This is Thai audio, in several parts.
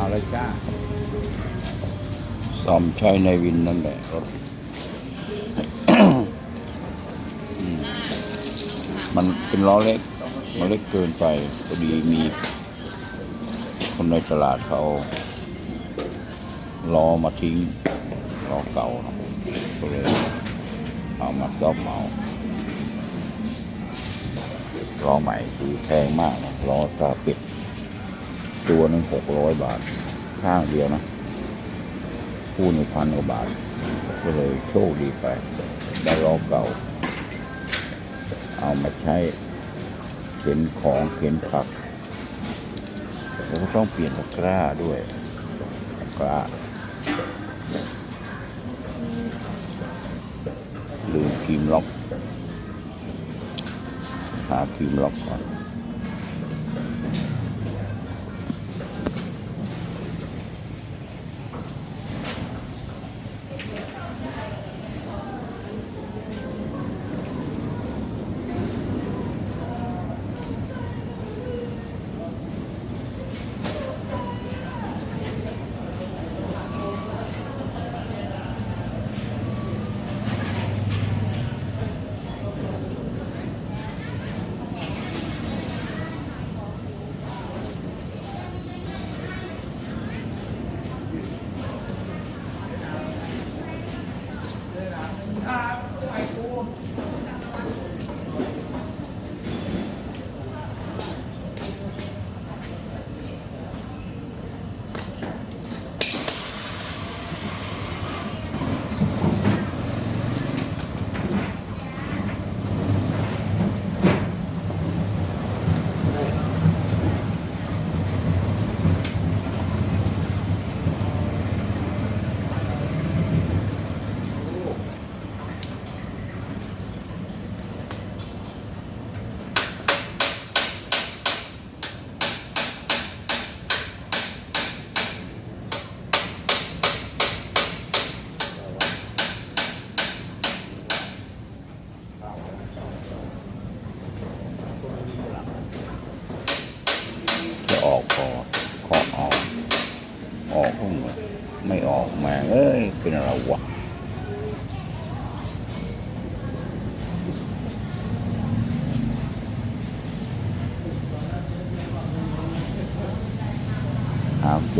มาเลยจ้าซ่อมใช้ในวินนั่นแหละรถมันเป็นล้อเล็ก มันเล็กเกินไปพอดีมี คนในตลาดเขาล้อมาทิ้งล้อเก่าก็เลยเอามาซ่อมเอาล้อใหม่คือแพงมากนะล้อตาปิด ตัวหนึ่งหกร้อยบาท ข้างเดียวนะ คู่หนึ่งพันกว่าบาท ก็เลยโชคดีไป ได้ล้อเก่า เอามาใช้เข็นของเข็นผัก แล้วก็ต้องเปลี่ยนตะกร้าด้วยตะกร้า ลืมพิมล็อกหาพิมล็อกก่อน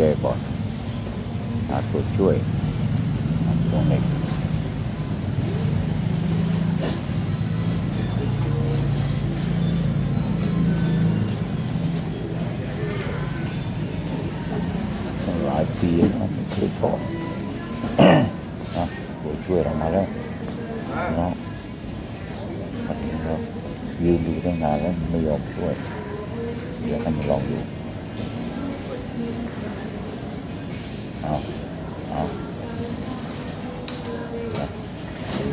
จก่อนหาตัวช่วยตัวเล็กตั้หลายปีนะไม่เคยถอดนะตัวช่วยเรามาแล้วเนาะครับเรายืนดูตั้งนานแล้วไม่ยอมช่วย เดี๋ยวกันมาลองดู เอาเอา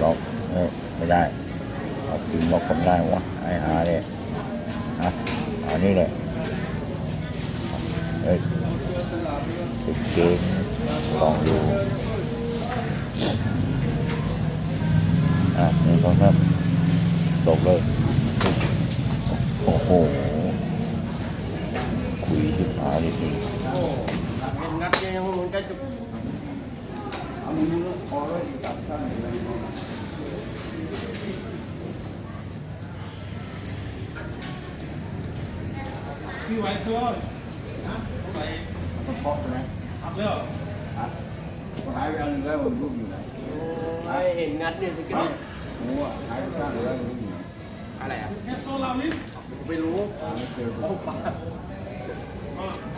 ล็อกเอ้ยไม่ได้เอาพิมพ์ล็อกกันได้วะไอ้หาเนี่ยฮะเอานี่เลยเฮ้ยติดเกมลองดูอะหนึ่งสองสามตกเลย ก็จะเอามือคอไว้จับท่านเลยพี่ไหวตัวนะไหวต้องเคาะใช่ไหมทำแล้วครับหายไปอันนึงแล้วมันรูปอยู่ไหนไอเห็นงัดเนี่ยมันก็หมูอะหายไปข้างหนึ่งแล้วมันรูปอยู่ไหนอะไรอะแค่โซลาริสไม่รู้ไม่เจอโอ้าหาย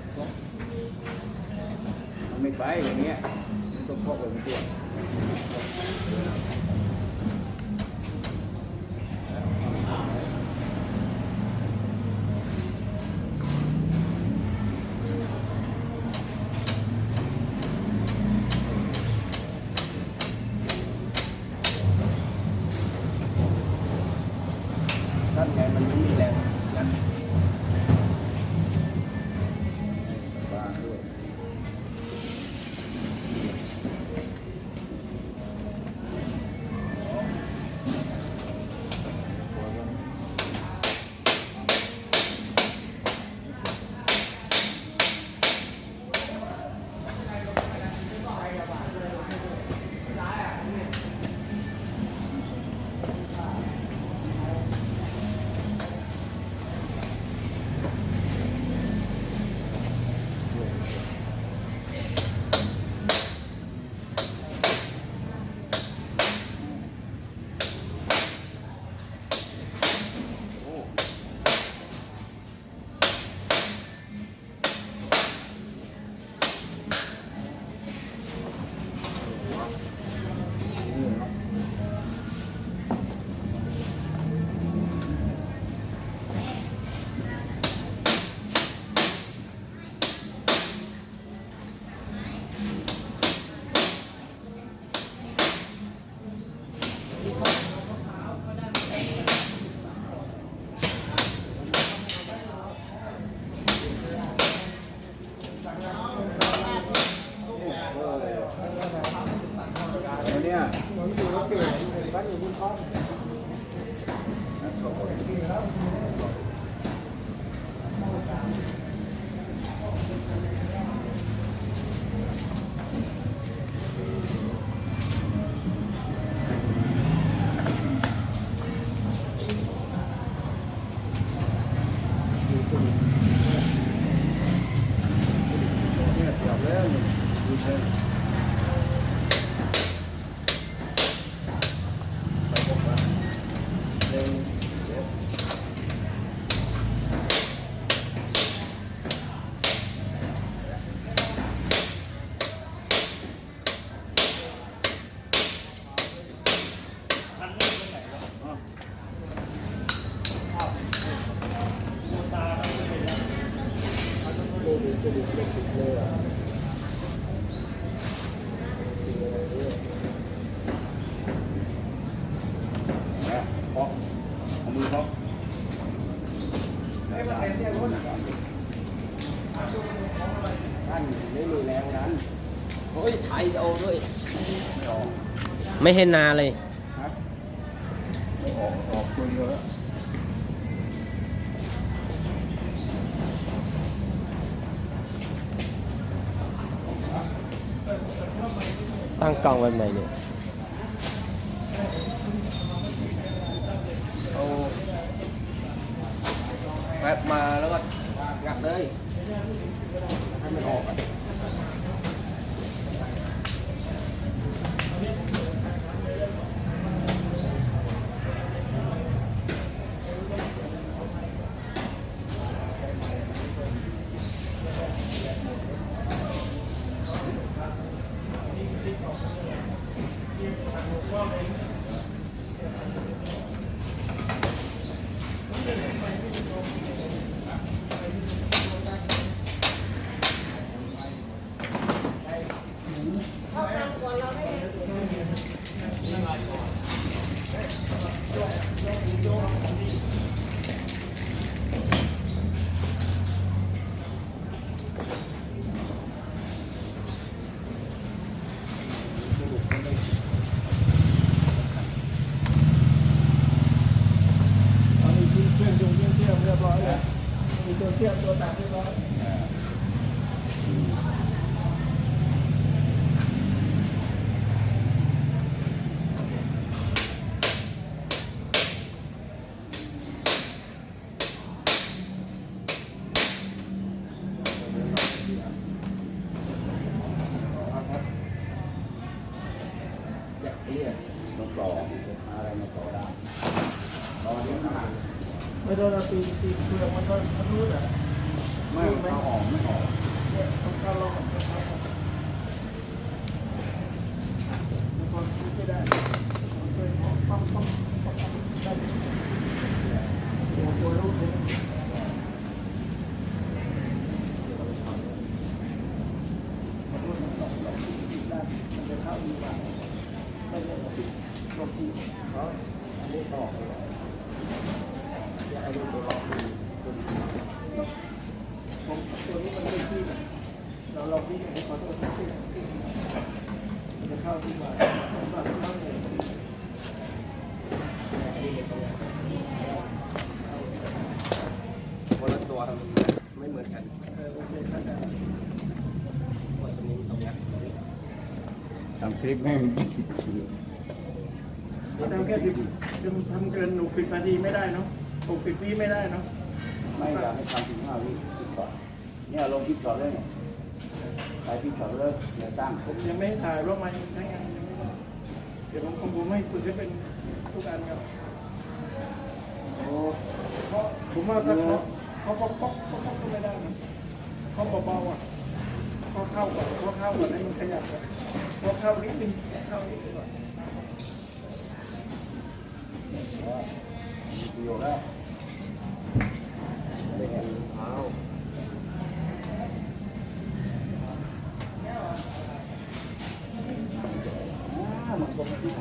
hết ngày mình cũng đi làm. nhanh nuestro poder. ไม่เห็นนาเลย กล้องไว้ไหนเนี่ยเอาแวบมาแล้วก็งัดเลยให้มันออกอะ ไม่เอาออกไม่ออก เนี่ยต้องเข้าลงต้องเข้าลงแล้วพอคิดไม่ได้ต้องช่วยต้องต้องต้องต้องได้ตัวตัวลูกเนี่ย มันจะเข้าดีกว่าไม่ได้ติดลงทีเพราะอันนี้ต่อไปแล้วอย่าให้ดูตัวหลอกดูผมตัวนี้มันไม่ที่เราเราที่ให้ขอโทษที่มันจะเข้าดีกว่าผมว่าเข้าเลยอันนี้เป็นตัวอย่าง คนละตัวไม่เหมือนกัน เออโอเคเข้าใจ ตัวตรงนี้ตรงเนี้ย ทำคลิปแม่งนี่ทำแค่สิบทำเกินหนุสิบนาทีไม่ได้เนาะหกสิบวิไม่ได้เนาะไม่อยากให้ทำถึงห้าวิคิดก่อนเนี่ยลงคิดก่อนเลยเนี่ยไปคิดก่อนเลยอย่าตั้งผมยังไม่ให้ถ่ายว่ามันใช้งานยังไม่ได้เดี๋ยวผมคงผมให้คุณให้เป็นทุกอันครับโอ้เพราะผมว่าถ้าเขาเขาป๊อกป๊อกป๊อกป๊อกก็ไม่ได้นะเขาเบาๆอะ เขาเข้าก่อนเขาเข้าก่อนให้มันขยับก่อนเข้านิดนึงเข้านิดนึงก่อนประโยชน์แล้วเท้าอ่ามันก็ไม่ไหน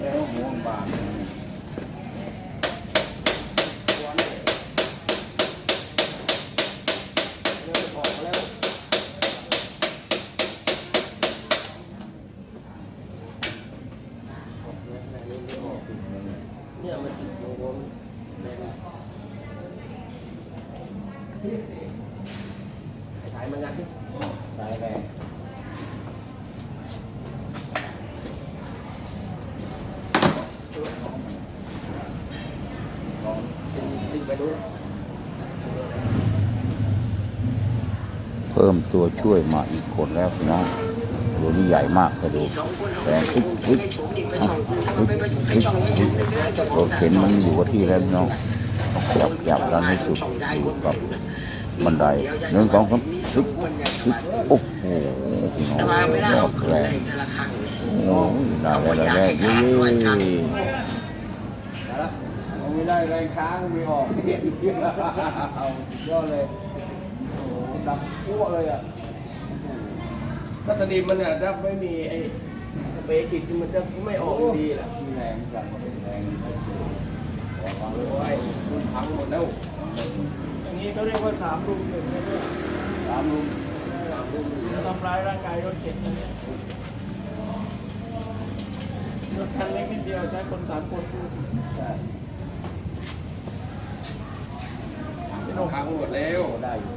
แล้วห่วงบางวัน พิ่มตัวช่วยมาอีกคนแล้วพี่น้องตัวนี้ใหญ่มากกระดูกแรงทึกทึกทึกทึกรถเข็นมันอยู่กับที่แล้วน้องจับจับกันให้สุดอยู่กับบันไดหนึ่งสองสามทึกทึกโอ้โหพี่น้องแต่ว่าไม่ได้ยอเอาดขึ้นแรงแต่ละครั้งโอ้ยได้แล้วแล้วเย้แล้วเอาไม่ได้แรงค้างไม่ออกเอายอดเลย ดับพั่วเลยอะก็สนิมมันเนี่ยถ้าไม่มีไอ้สเปรย์ฉีดมันจะไม่ออกอยู่ดีแหละมีแรงจังเป็นแรงวางเลยโอ้ยมันพังหมดแล้วอย่างนี้เขาเรียกว่าสามรุมหนึ่งนะเนี่ยตามลุงจะทำร้ายร่างกายรถเก๋งนะเนี่ยรถคันเล็กนิดเดียวใช้คนสามคนดูใช่พังหมดแล้วได้อยู่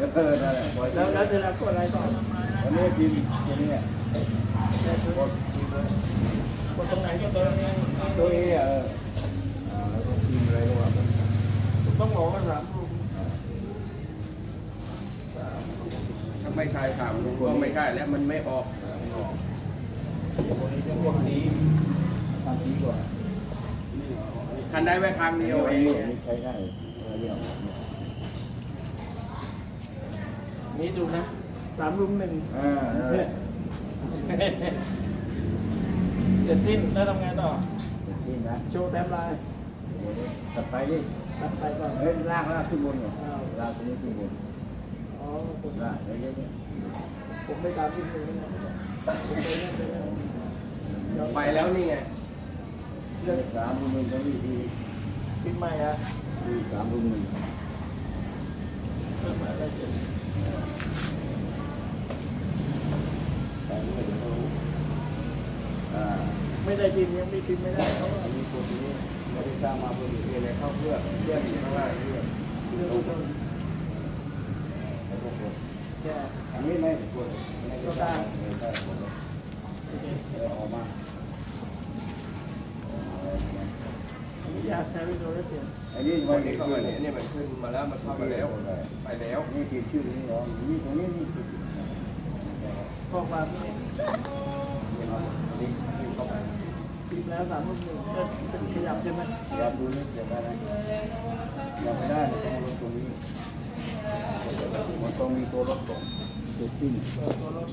กิโลเมตรเออนั่นแหละปล่อยแล้วแล้วเสร็จแล้วกดอะไรต่อวันนี้ทีมตัวนี้กดกดตรงไหนก็ตัวนี้ตัวเอเออแล้วก็ทีมอะไรก็ว่าต้องบอกว่าสามถ้าไม่ใช่ถามลุงก็ไม่ใช่แล้วมันไม่ออกนี้จะพวกนี้ทำดีกว่าคันได้ไว้ครั้งเดียวเองใช้ได้เรื่อง นี่ดูนะสามรุมหนึ่งอ่านั่นแหละเสร็จสิ้นแล้วทำไงต่อทีมนะโชว์แต้มลายตัดไปดิตัดไปก่อนเฮ้ยลากลากขึ้นบนเหรอลากตรงนี้ขึ้นบนอ๋อผมลากเยอะๆผมไม่ตามที่หนึ่งนะผมไปเล่นไปแล้วเดี๋ยวไปแล้วนี่ไงเลือกสามรุ่นหนึ่งก็มีทีพิมพ์ใหม่อะทีสามรุ่นหนึ่ง เพิ่มอะไรเสร็จ แต่ไม่ถึงรู้อ่า ไม่ได้พิมพ์ยังไม่พิมพ์ไม่ได้เพราะว่าอันนี้ตัวนี้ไม่ได้สร้างมาเพื่อมีอะไรเข้าเพื่อเพื่อมีข้างล่างเพื่อเรื่องต้นแล้วก็กดแช่อันนี้ไม่กดไม่ได้สร้างเลยได้กดเลยออกมาอยากใช้วิดีโอได้เสียงอันนี้วัมันนนี้นี้ก็ก็วัมันนนี้นี้เนี่ยมันขึ้นมาแล้วมันเข้ามาแล้วไปแล้วนี่คือชื่อนี้เหรอนี่ตรงนี้นี่คือข้อความนี้นี่ขึ้นเข้าไป ติดแล้วสามหมื่นหนึ่งก็เป็นขยับใช่ไหมอย่าดูนี่เดี๋ยวได้ไหมยังไม่ได้ต้องลงตรงนี้มันต้องมีตัวรถก่อนตัวขึ้นตัวรถ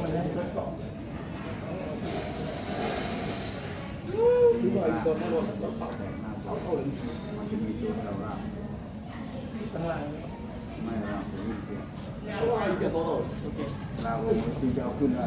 มันให้รถเกาะที่ว่าอีกตัวนึงรถรถเปล่ามันจะมีตัวเราล่างข้างล่างไม่ล่างตัวนี้เพียงโอเคล่างถึงจะเอาขึ้นได้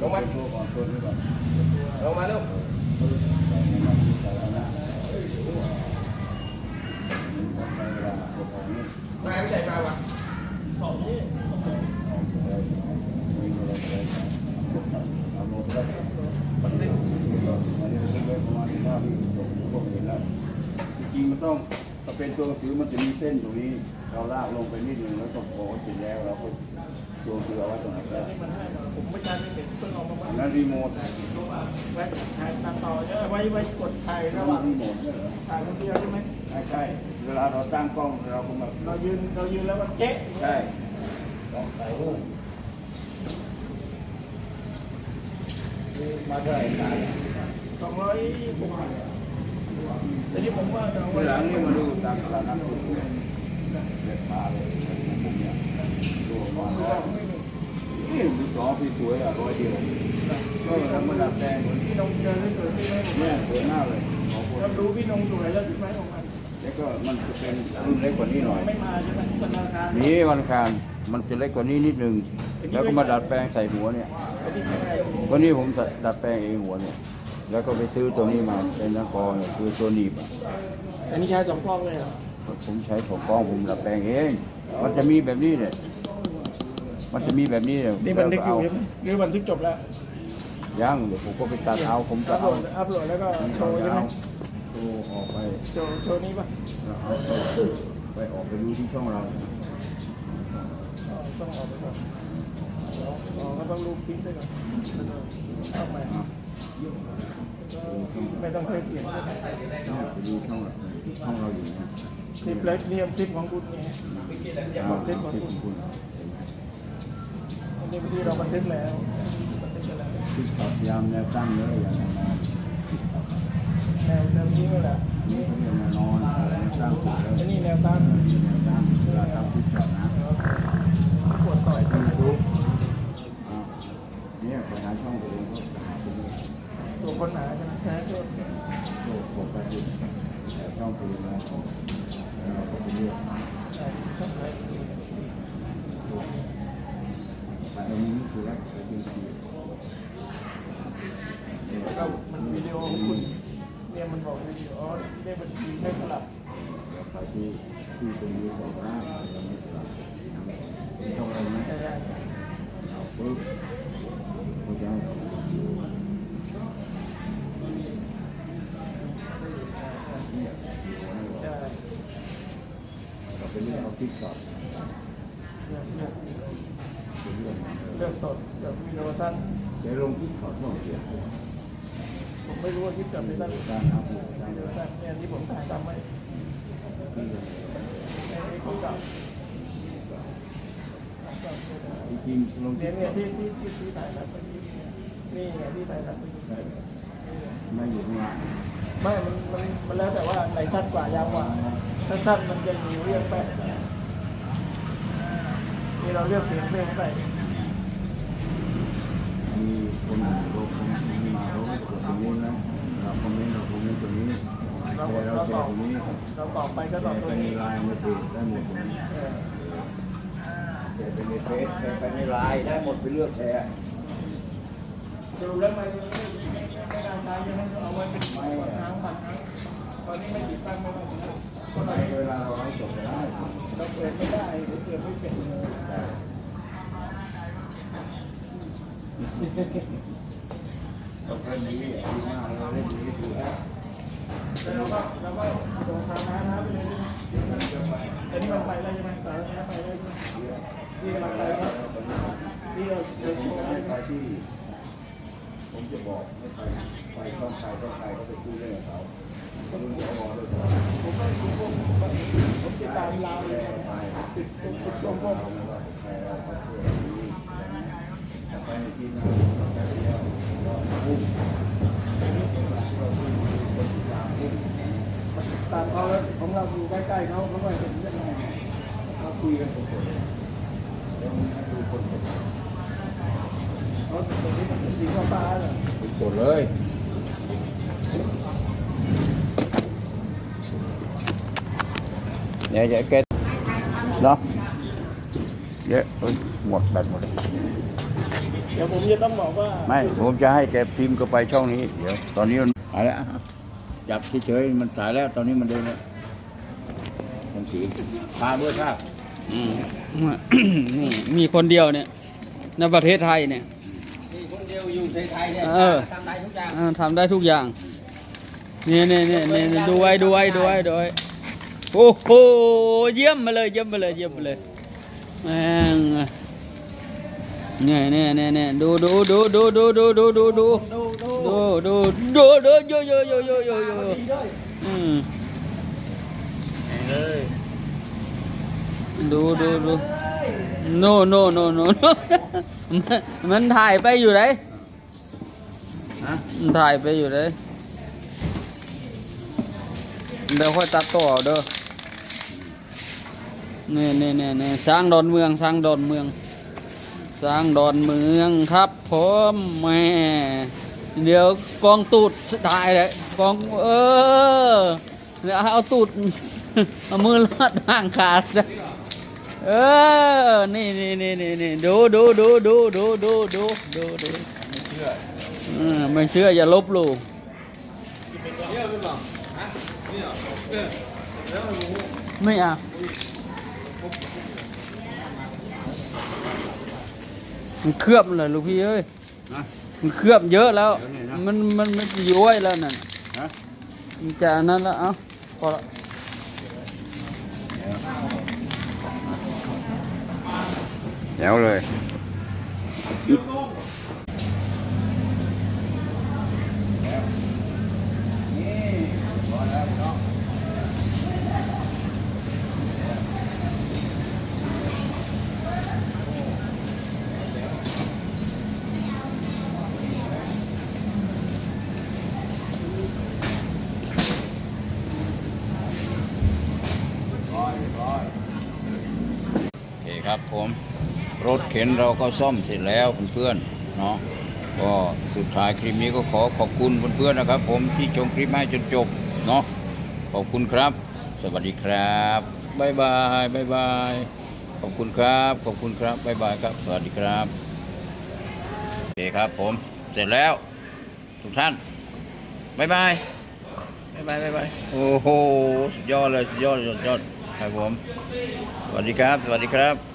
เรื่องประมาณที่ว่าที่ผมพวกเห็นแล้วจริงมันต้องถ้าเป็นตัวหนังสือมันจะมีเส้นตรงนี้ เราลากลงไปนิดนึงแล้วก็โผล่เสร็จแล้วเราก็ ตัวเสือไว้ตรงไหนก็ได้นี่มันให้มาผมไม่ใช่ไม่เป็นเพิ่งเอามาอับ้านงนั้นรีโมทไว้ถ่ายตัดต่อเนี่ยไว้ไว้กดถ่ายระระหหว่าว่างงรีโมทเนี่ยเหรอถ่ายคนเดียวใช่ไหมใช่ใช่เวลาเราตั้งกล้องเราก็มาเรายืนเรายืนแล้วมันเจ๊ะใช่ต้องถ่ายรูปมาเท่าไหร่นานสองร้อยหกสิบแต่นี่ผมว่าจะเอาเมื่อหลังนี่มาดูตามตลาดนัดทุกคนเด็ดมาเลยผมเนี่ย ตัวมาร้อยนี่มือสองที่สวยอะร้อยเดียวก็ธรรมดาแดงเหมือนพี่นงเจอได้สวยที่ไหมผมเนี่ยสวยมากเลยขอบคุณเราดูพี่นงสวยแล้วใช่ไหมของมันแล้วก็มันจะเป็นรุ่นเล็กกว่านี้หน่อยไม่มาใช่ไหมธนาคารนี่วันคารมันจะเล็กกว่านี้นิดนึง แล้วก็มาดัดแปลงใส่หัวเนี่ยไอ้ที่ไม่ได้วันนี้ผมดัดแปลงเองหัวเนี่ย แล้วก็ไปซื้อตัวนี้มาเป็นนักกอเนี่ยคือตัวหนีบอะอันนี้ใช้สองกล้องเลยเหรอผมใช้ของกล้องผมดัดแปลงเอง มันจะมีแบบนี้เนี่ยมันจะมีแบบนี้เนี่ยนี่บันทึกอยู่แล้วใช่ไหมหรือบันทึกจบแล้วยังเดี๋ยวผมก็ไปตัดเอาผมจะอัพโหลเอาดอัพโหลดแล้วก็โชว์ใช่ไหมตัวออกไปโชว์โชว์นี้ป่ะแล้วเอาไปออกไปดูที่ช่องเรา อ๋อต้องออกไปก่อนอ๋อก็ต้องรูปพิมพ์ไปก่อนแล้วก็เข้าไปไม่ต้องใช้เสียงใช่ไหมไปดูช่องเราช่องเราอยู่นะคลิปเล็กเนี่ยคลิปของคุณไงอ่าคลิปของคุณอันนี้ที่เราบันทึกแล้วบันทึกแล้วคลิปตัดยามแนวตั้งเลยอย่างแนวนอนแนวแนวนี้ก็แหละนี่เขาเรียกแนวนอนแนวตั้งสุดเลยอันนี้แนวตั้งแนวตั้งเวลาทำคลิปตัดนนะปวดต่อยที่ยูทูบเนี่ยไปหาช่องตัวเองก็หาตัวคนหาใช่ไหมแท้ตัวโลกปกติ ช่องตัวเองนะแล้วเราก็ไปเลือกช่อันนี้คือแรกไปจริงแล้วก็มันวิดีโอของคุณเนี่ยมันบอกวิดีโอเลขบัญชีไม่สลับๆไปที่ที่ตรงนี้บอกว่าเราไม่สลับช่องอะไรนะใช่ได้เอาปุ๊บเขาจะ ให้เนี่ยได้เราไปเลือกเอาคลิปช็อตเลือกเลือกไปเลือกมาเลือกสดกับวิดีโอสั้นเดี๋ยวลงคลิปช็อตช่องเสียงผมไม่รู้ว่าคลิปกับไม่สั้นการอัพโหลดได้วิดีเลโอยสั้นเนี่ยที่ผมถ่ายทำไว้ที่เลยในคู่กับจริงๆลงคลิเนี่ยปเนี่ยที่ที่ที่ที่ถ่ายทำเมื่อกี้เนี่ยนี่ไงที่ถ่ายทำเมื่อกี้ไม่อยู่ข้างล่าง ไม่มันมันมันแล้วแต่ว่าไหนสั้นกว่ายาวกว่าถ้าสั้นมันจะมีเรียกแป๊ะนี่เราเลือกเสียงเพลงไปมีคนโลกคนมีเขากดตรงนี้นะเราคอมเมนต์เราคอมเมนต์ตรงนี้เราแชร์เราเราแชตอร์บตรงนี้เราตอบไปก็แชตอบร์ตัไปวในนี้ไลน์มาสิได้หมดตรงนี้เออแชร์ไปในเฟซแชร์ไปในไลน์ได้หมดไปเลือกแชร์ดูแล้วมันไม่ไม่นานตายยังไม่เอาไว้เป็นปัญหาปัญหาต อนนี้ไม่ติดตั้งไม่ได้แล้วคนไหนเวลาเราให้จบได้เราเปิดไม่ได้หรือเปิดไม่เป็นเลยต้องเล่นนี้ดีมากเราเล่นนี้ถูกแล้วแล้วก็เราก็ส่งทางน้ำน้ำไปเลยอันนี้มันไปแล้วใช่ไหมสายน้ำไปแล้วใช่ไหมที่กำลังไปแล้วที่เราเราโชว์ไปที่ผมจะบอกไม่ไปไปต้องใครต้องใครก็ไปคุยเรื่องเขา ผมก็ผมผมติดตามลาวเลยติดชมพวกตามเขาของเราดูใกล้ๆเขาเขาไปเป็นยังไงเขาคุยกันสดๆแล้วมันดูคนเขาตรงนี้มันจริงว่าป้าเลสดเลย เดี๋ยวจะแกเนาะเยอะเอ้ยหมดแบตหมดเดี๋ยวผมจะต้องบอกว่าไม่ผมจะให้แกพิมพ์เข้าไปช่องนี้เดี๋ยวตอนนี้มันอะไรแล้วจับเฉยๆมันสายแล้ว ตอนนี้มันเดินแล้วมันสีพาเบอร์ท่าอืมนี่มีคนเดียวเนี่ยในประเทศไทยเนี่ยมีคนเดียวอยู่ในไทยเนี่ยเออทำได้ทุกอย่างอ่าทำได้ทุกอย่างนี่นี่นี่นี่ดูไว้ดูไว้ดูไว้ดูไว้ โอ้โหเยี่ยมมาเลยเยี่ยมมาเลยเยี่ยมมาเลยแม่งเนี่ยเนี่ยเนี่ยเนี่ยดูดูดูดูดูดูดูดูดูดูดูดูดูดูดูโยโยโยโยโยโยดีด้วยอืมดูดูดู no no no no no มันมันถ่ายไปอยู่ไหนฮะมันถ่ายไปอยู่ไหนเดี๋ยวค่อยตัดต่อเอ เด้อนี่นี่นี่นี่สร้างดอนเมืองสร้างดอนเมือง สร้างดอนเมืองครับผมแม่เดี๋ยวกองตูดถ่ายเลยกองเออเดี๋ยวเอาตูดเอามือลอดห่างขาดเออ นี่นี่นี่นี่นี่ดูดูดูดูดูดูดูดูดูเออไม่เชื่ออย่าลบหลู่ไม่เอา มันเคลือบเลยลูกพี่เอ้ยนะมันเคลือบเยอะแล้วเดี๋ยวนี่นะมันมันมันจะย้วยแล้วนั่นฮะมันจะอันนั้นแล้วเอ้าพอละแถวเลยโอเคครับผม รถ เข็นเราก็ซ่อมเสร็จแล้วเพื่อนๆเนาะก็สุดท้ายคลิปนี้ก็ขอขอบคุณเพื่อนๆนะครับ ผมที่ชมคลิปให้จนจบเนาะขอบคุณครับ สวัสดีครับบ๊ายบายบ๊ายบายขอบคุณครับ ขอบคุณครับบ๊ายบายครับ สวัสดีครับโอเคครับ ผมเสร็จแล้ว ทุกท่านบ๊ายบายบ๊ายบายบ๊ายบายโอ้โหสุดยอดเลยสุดยอดสุดยอดครับผมสวัสดีครับ สวัสดีครับ